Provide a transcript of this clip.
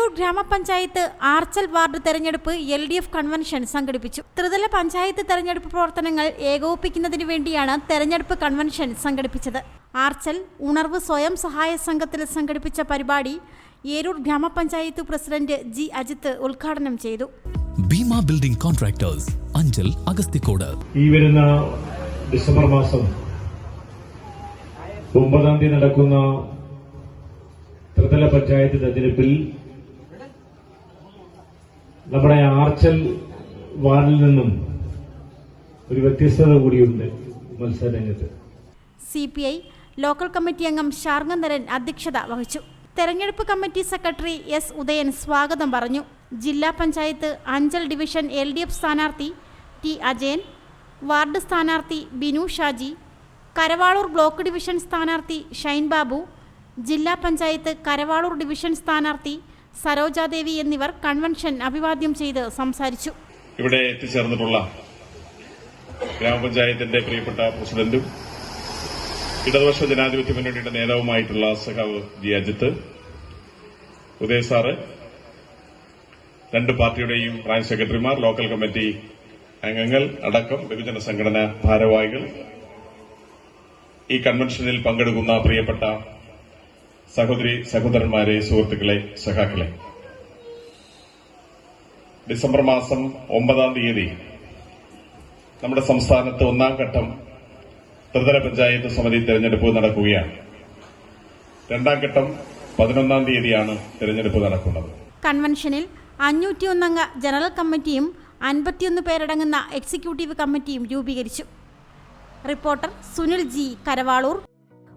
ഏരൂർ ഗ്രാമപഞ്ചായത്ത് ആർച്ചൽ വാർഡ് തെരഞ്ഞെടുപ്പ് L D F convention സംഘടിപ്പിച്ചു. ത്രിതല പഞ്ചായത്ത് തെരഞ്ഞെടുപ്പ് പ്രവർത്തനങ്ങൾ ഏകോപിപ്പിക്കുന്നതിന് വേണ്ടിയാണ് തെരഞ്ഞെടുപ്പ് കൺവെൻഷൻ സംഘടിപ്പിച്ചത്. ആർച്ചൽ ഉണർവ് സ്വയം സഹായ സംഘത്തിൽ സംഘടിപ്പിച്ച പരിപാടി ഏരൂർ ഗ്രാമപഞ്ചായത്ത് പ്രസിഡന്റ് ജി അജിത്ത് ഉദ്ഘാടനം ചെയ്തു. Bhima building contractors Anchal Agasthikode. ഈ വരുന്ന ഡിസംബർ മാസം ഒമ്പതാം തീയതി നടക്കുന്ന ത്രിതല പഞ്ചായത്ത് തെരഞ്ഞെടുപ്പിൽ നമ്മുടെ ആർച്ചൽ വാർഡിൽ നിന്നും ഒരു വ്യത്യസ്തത കൂടിയുണ്ട് മത്സരരംഗത്ത്. C P I local committee അംഗം ശാർങ്ങനരൻ അധ്യക്ഷത വഹിച്ചു. തെരഞ്ഞെടുപ്പ് കമ്മിറ്റി സെക്രട്ടറി എസ് ഉദയൻ സ്വാഗതം പറഞ്ഞു. ജില്ലാ panchayat Anchal division L D F സ്ഥാനാർത്ഥി ടി അജയൻ വാർഡ് സ്ഥാനാർത്ഥി ബിനു ഷാജി കരവാളൂർ ബ്ലോക്ക് ഡിവിഷൻ സ്ഥാനാർത്ഥി ഷൈൻ ബാബു ജില്ലാ പഞ്ചായത്ത് കരവാളൂർ ഡിവിഷൻ സ്ഥാനാർത്ഥി സരോജാദേവി എന്നിവർ കൺവെൻഷൻ അഭിവാദ്യം ചെയ്ത് സംസാരിച്ചു. ഇവിടെ എത്തിച്ചേർന്നിട്ടുള്ള ഗ്രാമപഞ്ചായത്തിന്റെ പ്രിയപ്പെട്ട പ്രസിഡന്റും ഇടതുപക്ഷ ജനാധിപത്യ മുന്നണിയുടെ നേതാവുമായിട്ടുള്ള സഖാവ് ജി അജിത്ത് ഉദയ സാറ് രണ്ട് പാർട്ടിയുടെയും ബ്രാഞ്ച് സെക്രട്ടറിമാർ ലോക്കൽ കമ്മിറ്റി അംഗങ്ങൾ അടക്കം ബഹുജന സംഘടന ഭാരവാഹികൾ ഈ കൺവെൻഷനിൽ പങ്കെടുക്കുന്ന പ്രിയപ്പെട്ട സഹോദരി സഹോദരന്മാരെ സുഹൃത്തുക്കളെ സഹാക്കളെ ഡിസംബർ മാസം ഒമ്പതാം തീയതി നമ്മുടെ സംസ്ഥാനത്ത് ഒന്നാം ഘട്ടം ത്രിതല പഞ്ചായത്ത് സമിതി തെരഞ്ഞെടുപ്പ് നടക്കുകയാണ്. രണ്ടാം ഘട്ടം പതിനൊന്നാം തീയതിയാണ് തെരഞ്ഞെടുപ്പ് നടക്കുന്നത്. കൺവെൻഷനിൽ അഞ്ഞൂറ്റിയൊന്നംഗ ജനറൽ കമ്മിറ്റിയും അൻപത്തിയൊന്ന് പേരടങ്ങുന്ന എക്സിക്യൂട്ടീവ് കമ്മിറ്റിയും രൂപീകരിച്ചു. Reporter Sunil G Karavaloor